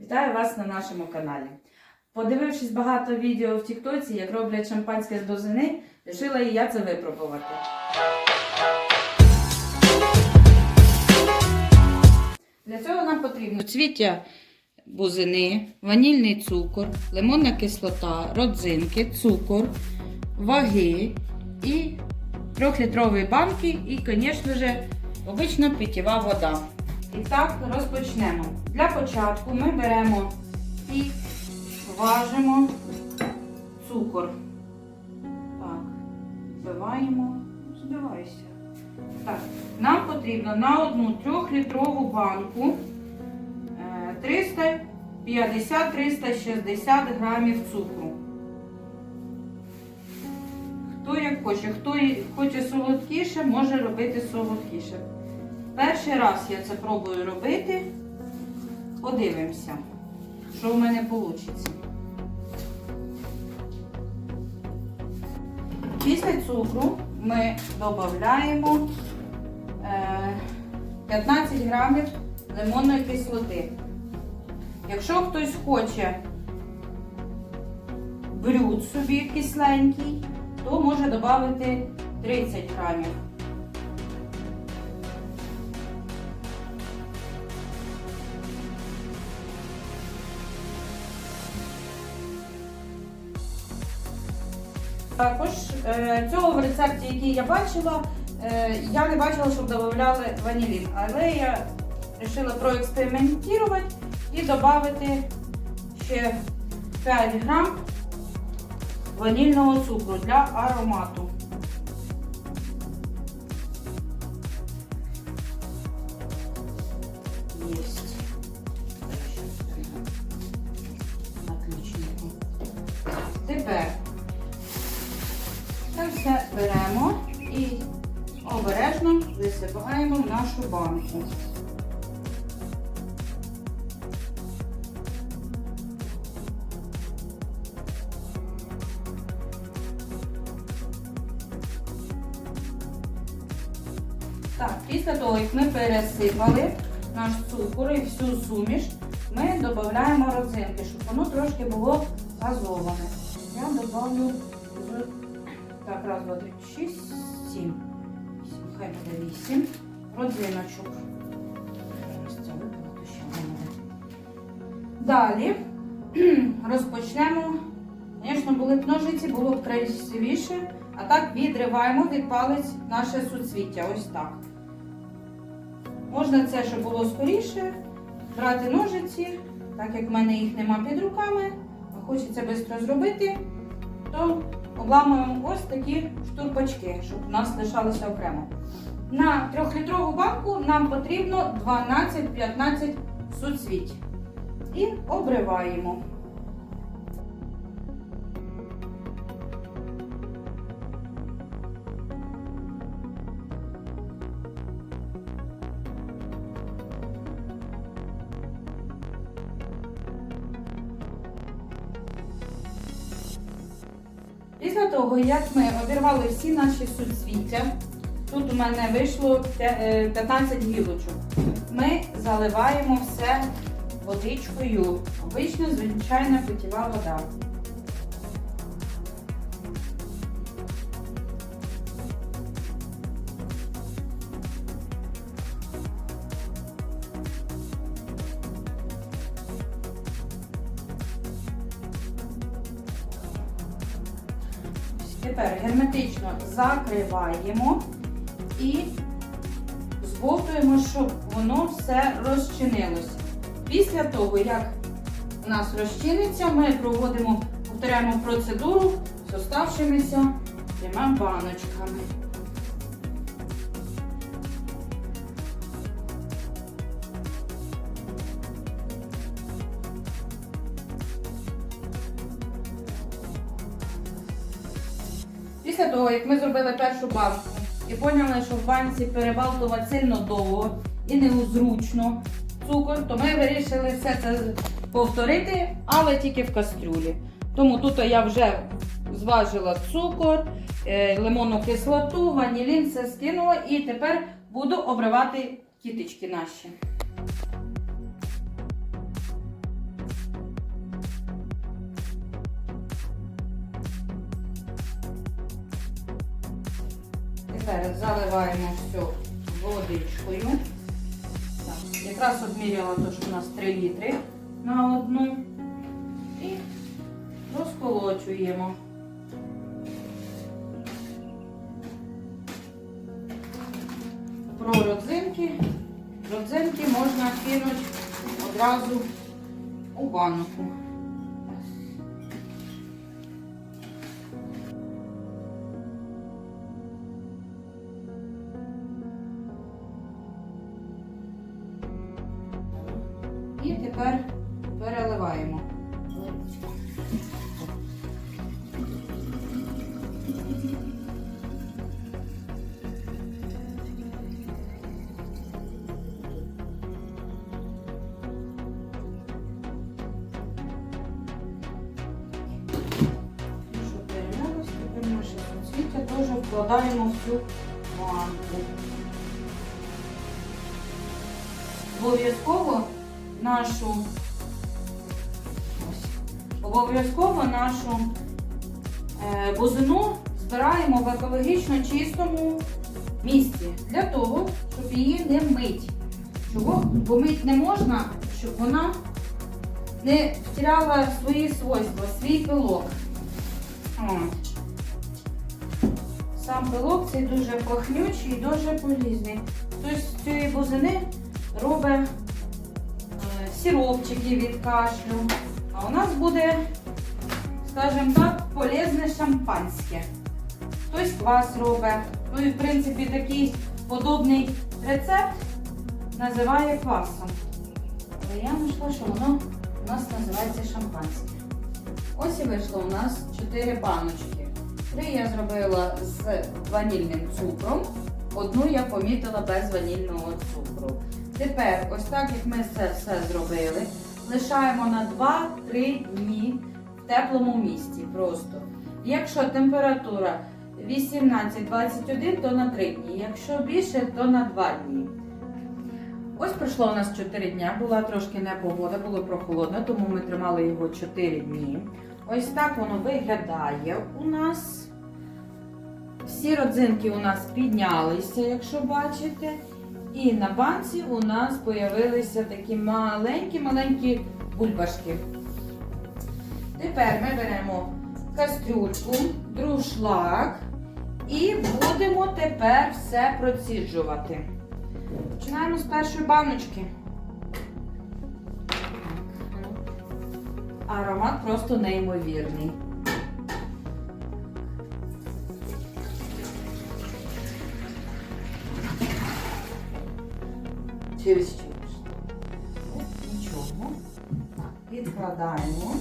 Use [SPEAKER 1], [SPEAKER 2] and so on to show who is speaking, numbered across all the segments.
[SPEAKER 1] Вітаю вас на нашому каналі. Подивившись багато відео в Тіктоці, як роблять шампанське з бузини, вирішила і я це випробувати. Для цього нам потрібно цвіття бузини, ванільний цукор, лимонна кислота, родзинки, цукор, ваги і 3-літрові банки і, звісно ж, обична питєва вода. І так, розпочнемо. Для початку ми беремо і важимо цукор. Так, збиваємо, збивайся. Так, нам потрібно на одну трьохлітрову банку е, 350-360 грамів цукру. Хто як хоче, хто хоче солодкіше, може робити солодкіше. Перший раз я це пробую робити. Подивимося, що в мене вийде. Після цукру ми додаємо е, 15 грамів лимонної кислоти. Якщо хтось хоче брюд собі кисленький, то може додати 30 грамів. Також е, цього в рецепті, який я бачила, е, я не бачила, щоб додавали ванілін. Але я вирішила проекспериментувати і додати ще 5 грам ванільного цукру для аромату. Єсть. Тепер беремо і обережно висипаємо в нашу банку. Так, після того, як ми пересипали наш цукор і всю суміш, ми додаємо родзинки, щоб воно трошки було газоване. Я додавлю раз, два, три, шість, сім. Сім, Хай буде вісім. Родзиночок. Ось це. Далі розпочнемо. Звісно, були б ножиці, було б красивіше. А так відриваємо від палець наше суцвіття. Ось так. Можна це, щоб було скоріше, брати ножиці, так як в мене їх нема під руками, а хочеться швидко зробити, то обламуємо ось такі штурпачки, щоб у нас лишалося окремо. На 3-літрову банку нам потрібно 12-15 суцвіть. І обриваємо. Після того, як ми обірвали всі наші суцвіття, тут у мене вийшло е, 15 гілочок, ми заливаємо все водичкою. Обично, звичайна питєва вода. Тепер герметично закриваємо і збовтуємо, щоб воно все розчинилося. Після того, як у нас розчиниться, ми проводимо, повторяємо процедуру з оставшимися трьома баночками. Після того, як ми зробили першу банку і поняли, що в банці перебалтувати сильно довго і незручно цукор, то ми вирішили все це повторити, але тільки в кастрюлі. Тому тут я вже зважила цукор, е, лимонну кислоту, ванілін, все скинула і тепер буду обривати кіточки наші. Тепер заливаємо все водичкою. Так, якраз обміряла то, що у нас 3 літри на одну. І розколочуємо. Про родзинки. Родзинки можна кинути одразу у банку. Тепер переливаємо. Теж вкладаємо всю банку. Обов'язково нашу обов'язково нашу е, бузину збираємо в екологічно чистому місці для того, щоб її не мить. Чого? Бо мить не можна, щоб вона не втирала свої свойства, свій пилок. Сам пилок цей дуже пахнючий і дуже полізний. Хтось з цієї бузини робить сиропчики від кашлю. А у нас буде, скажімо так, полезне шампанське. Хтось квас робить. Ну і в принципі такий подобний рецепт називає квасом. Але я знайшла, що воно у нас називається шампанське. Ось і вийшло у нас 4 баночки. Три я зробила з ванільним цукром, одну я помітила без ванільного цукру. Тепер, ось так як ми це все зробили, лишаємо на 2-3 дні в теплому місці просто. Якщо температура 18-21, то на 3 дні. Якщо більше, то на 2 дні. Ось пройшло у нас 4 дня, була трошки непогода, було прохолодно, тому ми тримали його 4 дні. Ось так воно виглядає у нас. Всі родзинки у нас піднялися, якщо бачите. І на банці у нас з'явилися такі маленькі-маленькі бульбашки. Тепер ми беремо кастрюльку, друшлак і будемо тепер все проціджувати. Починаємо з першої баночки. Аромат просто неймовірний.
[SPEAKER 2] Через.
[SPEAKER 1] Нічого. Відкладаємо.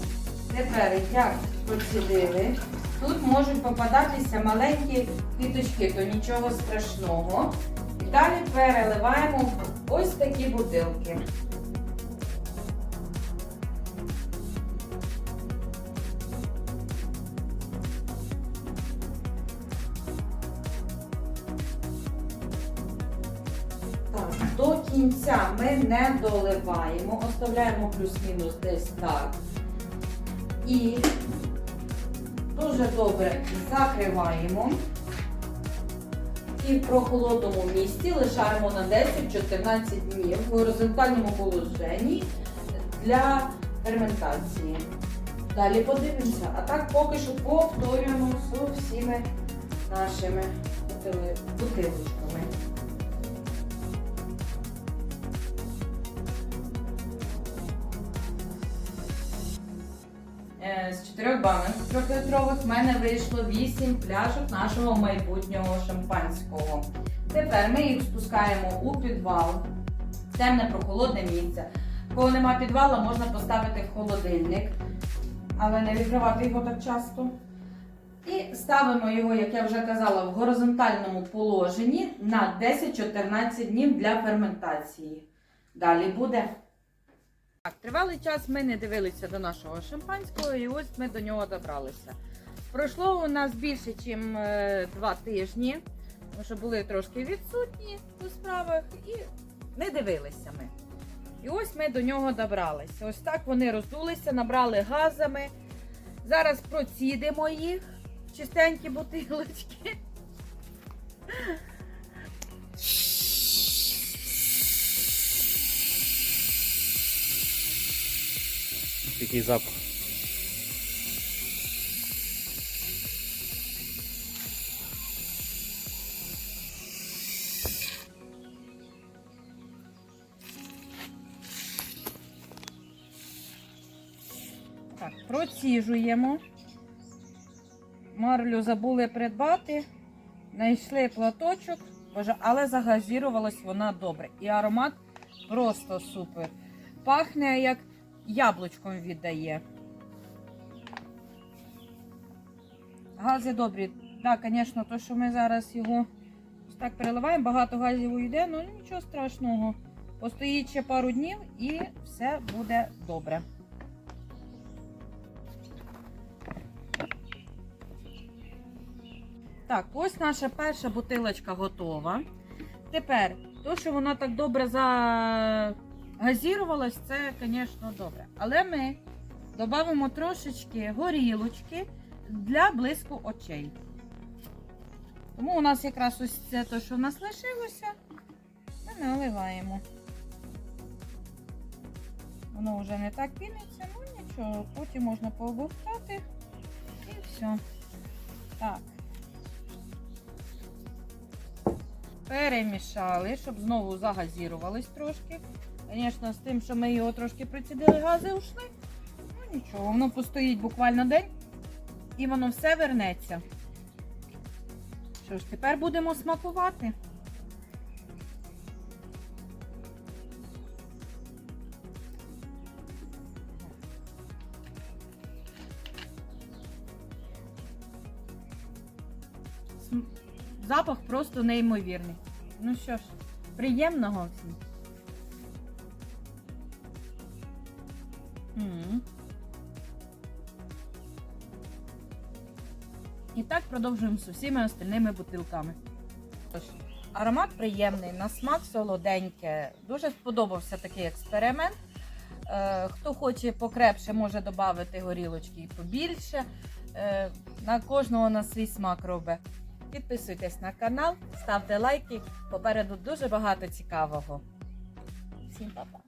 [SPEAKER 1] Тепер, як поцілили, тут можуть попадатися маленькі квіточки, то нічого страшного. І далі переливаємо ось такі бутилки. Кінця ми не доливаємо, оставляємо плюс-мінус десь так. І дуже добре закриваємо. І в прохолодному місці лишаємо на 10-14 днів в горизонтальному положенні для ферментації. Далі подивимося. А так поки що повторюємо з всіми нашими бутилочками. З чотирьох банок трьохлітрових в мене вийшло 8 пляшок нашого майбутнього шампанського. Тепер ми їх спускаємо у підвал, темне прохолодне місце. Коли нема підвала, можна поставити в холодильник, але не відкривати його так часто. І ставимо його, як я вже казала, в горизонтальному положенні на 10-14 днів для ферментації. Далі буде. Так, тривалий час ми не дивилися до нашого шампанського, і ось ми до нього добралися. Пройшло у нас більше, ніж два тижні, тому що були трошки відсутні у справах і не дивилися ми. І ось ми до нього добралися. Ось так вони роздулися, набрали газами. Зараз процідимо їх, чистенькі бутилочки.
[SPEAKER 2] Який запах.
[SPEAKER 1] Так, проціжуємо. Марлю забули придбати. Знайшли платочок, але загазірувалась вона добре. І аромат просто супер. Пахне як яблучком віддає. Гази добрі. Так, звісно, то, що ми зараз його ось так переливаємо, багато газів уйде, ну нічого страшного. Постоїть ще пару днів і все буде добре. Так, ось наша перша бутилочка готова. Тепер, то, що вона так добре загазірувалась, це, звісно, добре. Але ми додамо трошечки горілочки для блиску очей. Тому у нас якраз ось це те, що в нас лишилося, ми наливаємо. Воно вже не так піниться, ну нічого, потім можна пообовтати і все. Так. Перемішали, щоб знову загазірувались трошки. Звісно, з тим, що ми його трошки прицідили, гази ушли. Ну нічого, воно постоїть буквально день і воно все вернеться. Що ж, тепер будемо смакувати. Запах просто неймовірний. Ну що ж, приємного всім. Продовжуємо з усіма остальними бутилками. Аромат приємний, на смак солоденьке. Дуже сподобався такий експеримент. Е, хто хоче покрепше, може додати горілочки і побільше. Е, на кожного на свій смак робить. Підписуйтесь на канал, ставте лайки. Попереду дуже багато цікавого. Всім па-па!